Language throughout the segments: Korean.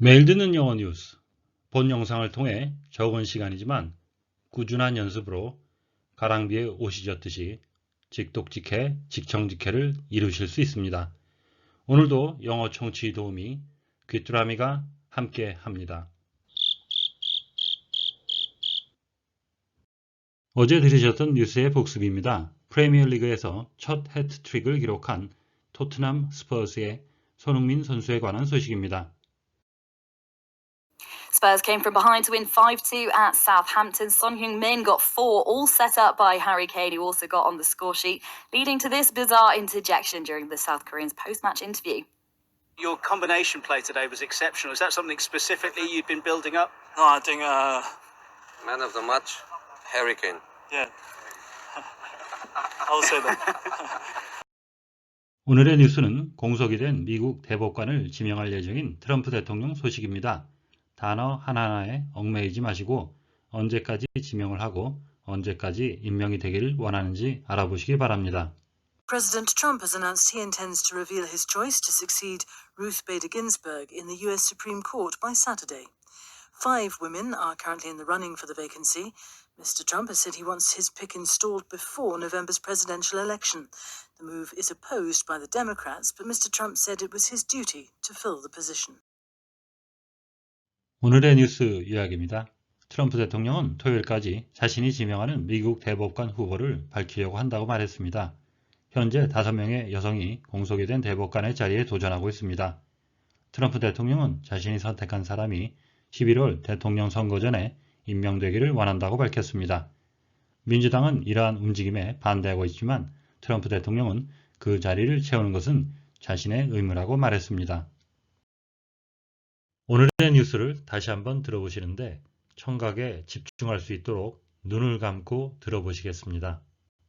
매일 듣는 영어 뉴스. 본 영상을 통해 적은 시간이지만 꾸준한 연습으로 가랑비에 옷이 젖듯이 직독직해, 직청직해를 이루실 수 있습니다. 오늘도 영어 청취 도우미 귀뚜라미가 함께 합니다. 어제 들으셨던 뉴스의 복습입니다. 프리미어리그에서 첫 해트트릭을 기록한 토트넘 스퍼스의 손흥민 선수에 관한 소식입니다. Spurs came from behind to win 5-2 at Southampton. Son Heung-min got four, all set up by Harry Kane, who also got on the score sheet, leading to this bizarre interjection during the South Koreans' post-match interview. Your combination play today was exceptional. Is that something specifically you've been building up? No, I think, uh, Man of the match, Harry Kane. yeah. I'll say that. 오늘의 뉴스는 공석이 된 미국 대법관을 지명할 예정인 트럼프 대통령 소식입니다. 단어 하나하나에 얽매이지 마시고 언제까지 지명을 하고 언제까지 임명이 되기를 원하는지 알아보시기 바랍니다. President Trump has announced he intends to reveal his choice to succeed Ruth Bader Ginsburg in the U.S. Supreme Court by Saturday. Five women are currently in the running for the vacancy. Mr. Trump has said he wants his pick installed before November's presidential election. The move is opposed by the Democrats, but Mr. Trump said it was his duty to fill the position. 오늘의 뉴스 이야기입니다. 트럼프 대통령은 토요일까지 자신이 지명하는 미국 대법관 후보를 밝히려고 한다고 말했습니다. 현재 5명의 여성이 공석이 된 대법관의 자리에 도전하고 있습니다. 트럼프 대통령은 자신이 선택한 사람이 11월 대통령 선거 전에 임명되기를 원한다고 밝혔습니다. 민주당은 이러한 움직임에 반대하고 있지만 트럼프 대통령은 그 자리를 채우는 것은 자신의 의무라고 말했습니다. 오늘의 뉴스를 다시 한번 들어보시는데 청각에 집중할 수 있도록 눈을 감고 들어보시겠습니다.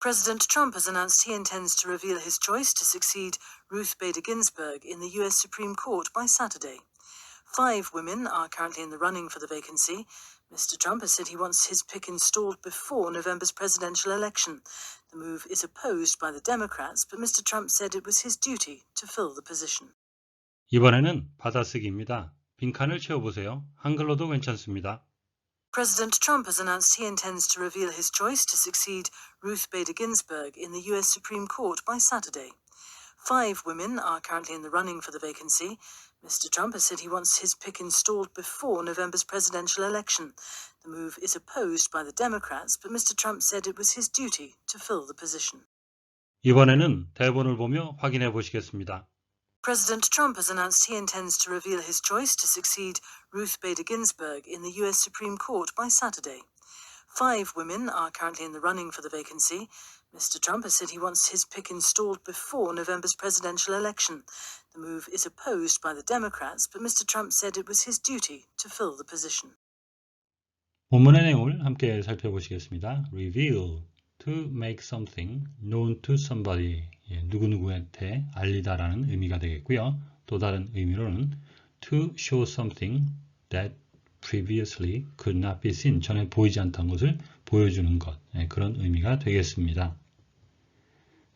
President Trump has announced he intends to reveal his choice to succeed Ruth Bader Ginsburg in the U.S. Supreme Court by Saturday. Five women are currently in the running for the vacancy. Mr. Trump has said he wants his pick installed before November's presidential election. The move is opposed by the Democrats, but Mr. Trump said it was his duty to fill the position. 이번에는 받아쓰기입니다. 빈칸을 채워보세요. 한글로도 괜찮습니다. President Trump has announced he intends to reveal his choice to succeed Ruth Bader Ginsburg in the U.S. Supreme Court by Saturday. Five women are currently in the running for the vacancy. Mr. Trump has said he wants his pick installed before November's presidential election. The move is opposed by the Democrats, but Mr. Trump said it was his duty to fill the position. 이번에는 대본을 보며 확인해 보시겠습니다. President Trump has announced he intends to reveal his choice to succeed Ruth Bader Ginsburg in the U.S. Supreme Court by Saturday. Five women are currently in the running for the vacancy. Mr. Trump has said he wants his pick installed before November's presidential election. The move is opposed by the Democrats, but Mr. Trump said it was his duty to fill the position. 본문의 내용을 함께 살펴보시겠습니다. Reveal, to make something known to somebody, 예, 누구누구한테 알리다라는 의미가 되겠고요. 또 다른 의미로는 to show something that previously could not be seen, 전에 보이지 않던 것을 보여주는 것, 예, 그런 의미가 되겠습니다.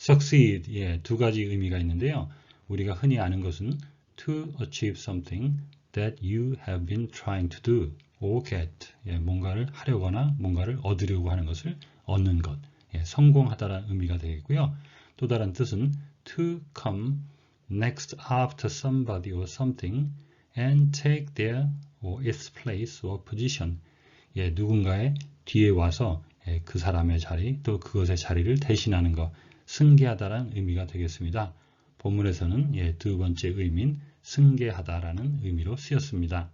succeed, 예, 두 가지 의미가 있는데요. 우리가 흔히 아는 것은 to achieve something that you have been trying to do or get, 예, 뭔가를 하려거나 뭔가를 얻으려고 하는 것을 얻는 것, 예, 성공하다라는 의미가 되겠고요. 또 다른 뜻은 to come next after somebody or something and take their or its place or position, 예, 누군가의 뒤에 와서 예, 그 사람의 자리 또 그것의 자리를 대신하는 것, 승계하다라는 의미가 되겠습니다. 본문에서는 예, 두 번째 의미인 승계하다라는 의미로 쓰였습니다.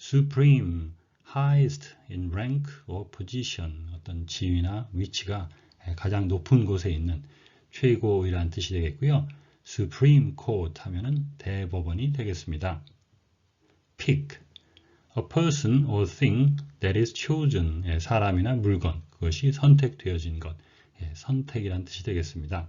supreme, highest in rank or position, 어떤 지위나 위치가 가장 높은 곳에 있는 최고이라는 뜻이 되겠고요. supreme court 하면은 대법원이 되겠습니다. pick, a person or thing that is chosen, 예, 사람이나 물건, 그것이 선택되어진 것, 예, 선택이라는 뜻이 되겠습니다.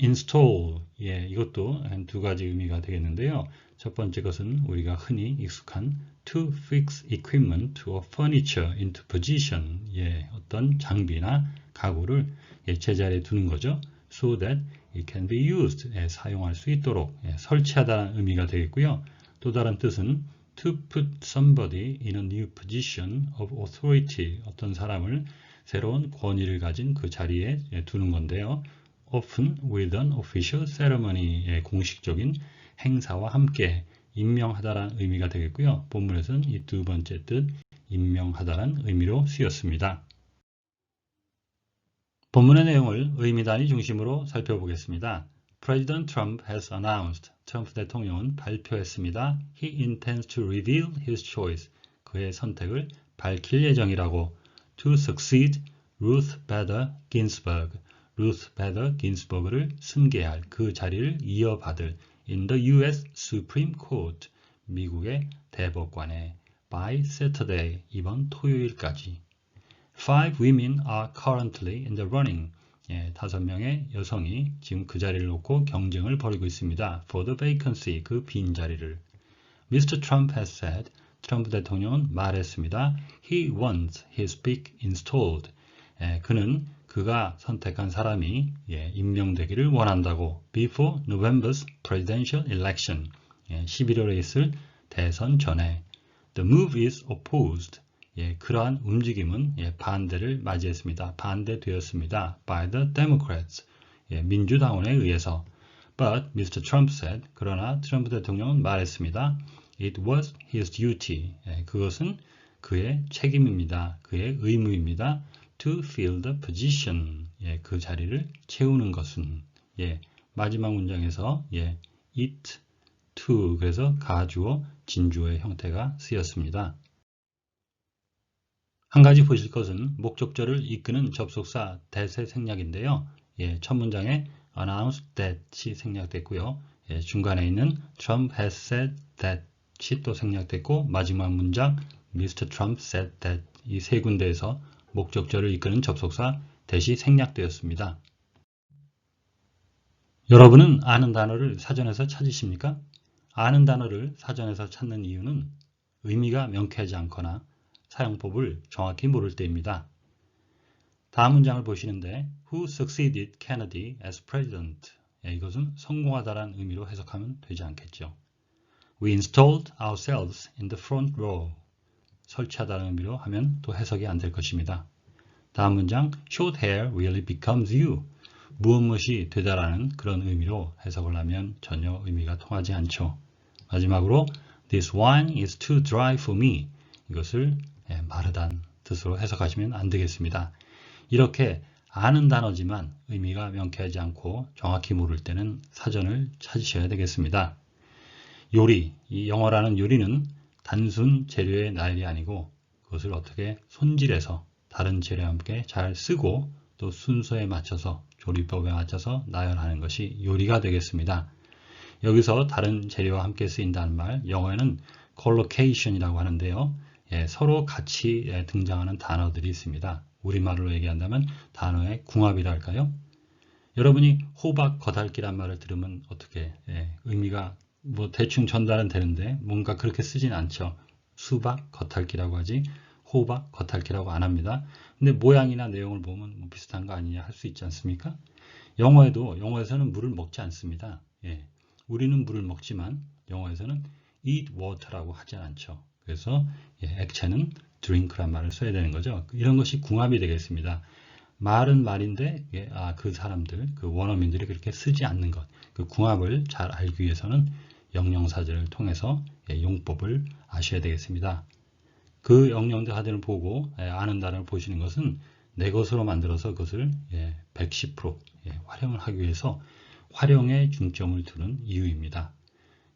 Install, 예, 이것도 한 두 가지 의미가 되겠는데요. 첫 번째 것은 우리가 흔히 익숙한 to fix equipment or furniture into position, 예, 어떤 장비나 가구를 예, 제자리에 두는 거죠. so that it can be used, 예, 사용할 수 있도록 예, 설치하다는 의미가 되겠고요. 또 다른 뜻은 to put somebody in a new position of authority. 어떤 사람을 새로운 권위를 가진 그 자리에 예, 두는 건데요. Often with an official ceremony의 공식적인 행사와 함께 임명하다라는 의미가 되겠고요. 본문에서는 이 두 번째 뜻 임명하다라는 의미로 쓰였습니다. 본문의 내용을 의미 단위 중심으로 살펴보겠습니다. President Trump has announced. 트럼프 대통령은 발표했습니다. He intends to reveal his choice. 그의 선택을 밝힐 예정이라고. To succeed Ruth Bader Ginsburg. Ruth Bader Ginsburg를 승계할 그 자리를 이어받을 in the U.S. Supreme Court. 미국의 대법관에 by Saturday 이번 토요일까지. Five women are currently in the running. 예, 다섯 명의 여성이 지금 그 자리를 놓고 경쟁을 벌이고 있습니다. For the vacancy, 그 빈 자리를. Mr. Trump has said, 트럼프 대통령은 말했습니다. He wants his pick installed. 예, 그는 그가 선택한 사람이 예, 임명되기를 원한다고. Before November's presidential election. 예, 11월에 있을 대선 전에. The move is opposed. 예, 그러한 움직임은 예, 반대를 맞이했습니다. 반대되었습니다. By the Democrats. 예, 민주당원에 의해서. But Mr. Trump said. 그러나 트럼프 대통령은 말했습니다. It was his duty. 예, 그것은 그의 책임입니다. 그의 의무입니다. To fill the position. 예, 그 자리를 채우는 것은. 예, 마지막 문장에서 예, it to 그래서 가주어 진주어의 형태가 쓰였습니다. 한 가지 보실 것은 목적절을 이끄는 접속사 that의 생략인데요. 예, 첫 문장에 announce that이 생략됐고요. 예, 중간에 있는 Trump has said that이 또 생략됐고 마지막 문장 Mr. Trump said that 이 세 군데에서 목적절을 이끄는 접속사 that이 생략되었습니다. 여러분은 아는 단어를 사전에서 찾으십니까? 아는 단어를 사전에서 찾는 이유는 의미가 명쾌하지 않거나 사용법을 정확히 모를 때입니다. 다음 문장을 보시는데 Who succeeded Kennedy as president? 예, 이것은 성공하다라는 의미로 해석하면 되지 않겠죠. We installed ourselves in the front row. 설치하다는 의미로 하면 또 해석이 안 될 것입니다. 다음 문장 Short hair really becomes you. 무엇 무엇이 되다라는 그런 의미로 해석을 하면 전혀 의미가 통하지 않죠. 마지막으로 This wine is too dry for me. 이것을 예, 마르단 뜻으로 해석하시면 안 되겠습니다. 이렇게 아는 단어지만 의미가 명쾌하지 않고 정확히 모를 때는 사전을 찾으셔야 되겠습니다. 요리, 이 영어라는 요리는 단순 재료의 나열이 아니고 그것을 어떻게 손질해서 다른 재료와 함께 잘 쓰고 또 순서에 맞춰서 조리법에 맞춰서 나열하는 것이 요리가 되겠습니다. 여기서 다른 재료와 함께 쓰인다는 말, 영어에는 collocation이라고 하는데요. 예, 서로 같이 예, 등장하는 단어들이 있습니다. 우리말로 얘기한다면 단어의 궁합이랄까요? 여러분이 호박 겉핥기란 말을 들으면 어떻게 예, 의미가 뭐 대충 전달은 되는데 뭔가 그렇게 쓰진 않죠. 수박 겉핥기라고 하지 호박 겉핥기라고 안 합니다. 근데 모양이나 내용을 보면 뭐 비슷한 거 아니냐 할 수 있지 않습니까? 영어에도 영어에서는 물을 먹지 않습니다. 예, 우리는 물을 먹지만 영어에서는 eat water라고 하지 않죠. 그래서 예, 액체는 drink란 말을 써야 되는 거죠. 이런 것이 궁합이 되겠습니다. 말은 말인데 예, 아, 그 사람들, 그 원어민들이 그렇게 쓰지 않는 것. 그 궁합을 잘 알기 위해서는 영영사전을 통해서 예, 용법을 아셔야 되겠습니다. 그 영영대 사전을 보고 예, 아는 단어를 보시는 것은 내 것으로 만들어서 그것을 예, 110% 예, 활용을 하기 위해서 활용에 중점을 두는 이유입니다.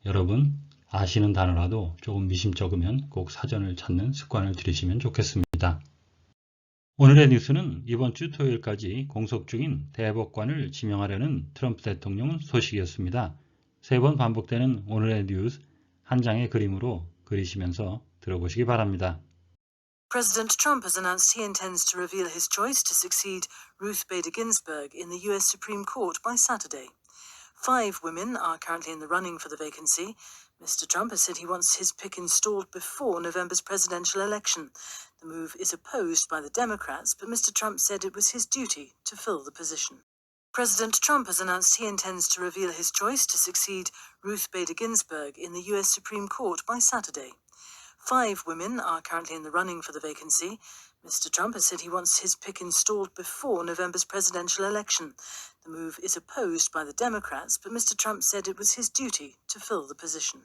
여러분 아시는 단어라도 조금 미심쩍으면 꼭 사전을 찾는 습관을 들이시면 좋겠습니다. 오늘의 뉴스는 이번 주 토요일까지 공석 중인 대법관을 지명하려는 트럼프 대통령 소식이었습니다. 세 번 반복되는 오늘의 뉴스 한 장의 그림으로 그리시면서 들어보시기 바랍니다. President Trump has announced he intends to reveal his choice to succeed Ruth Bader Ginsburg in the U.S. Supreme Court by Saturday. Five women are currently in the running for the vacancy. Mr. Trump has said he wants his pick installed before November's presidential election. The move is opposed by the Democrats, but Mr. Trump said it was his duty to fill the position. President Trump has announced he intends to reveal his choice to succeed Ruth Bader Ginsburg in the US Supreme Court by Saturday. Five women are currently in the running for the vacancy. Mr. Trump has said he wants his pick installed before November's presidential election. The move is opposed by the Democrats, but Mr. Trump said it was his duty to fill the position.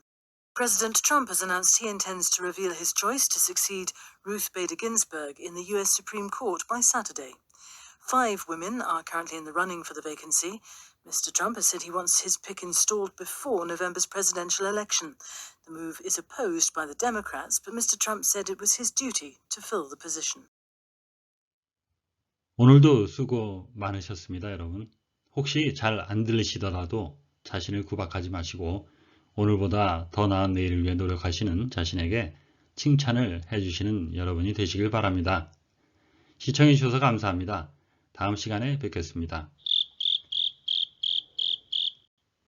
President Trump has announced he intends to reveal his choice to succeed Ruth Bader Ginsburg in the US Supreme Court by Saturday. Five women are currently in the running for the vacancy. Mr. Trump has said he wants his pick installed before November's presidential election. The move is opposed by the Democrats, but Mr. Trump said it was his duty to fill the position. 오늘도 수고 많으셨습니다, 여러분. 혹시 잘 안 들리시더라도 자신을 구박하지 마시고 오늘보다 더 나은 내일을 위해 노력하시는 자신에게 칭찬을 해주시는 여러분이 되시길 바랍니다. 시청해주셔서 감사합니다. 다음 시간에 뵙겠습니다.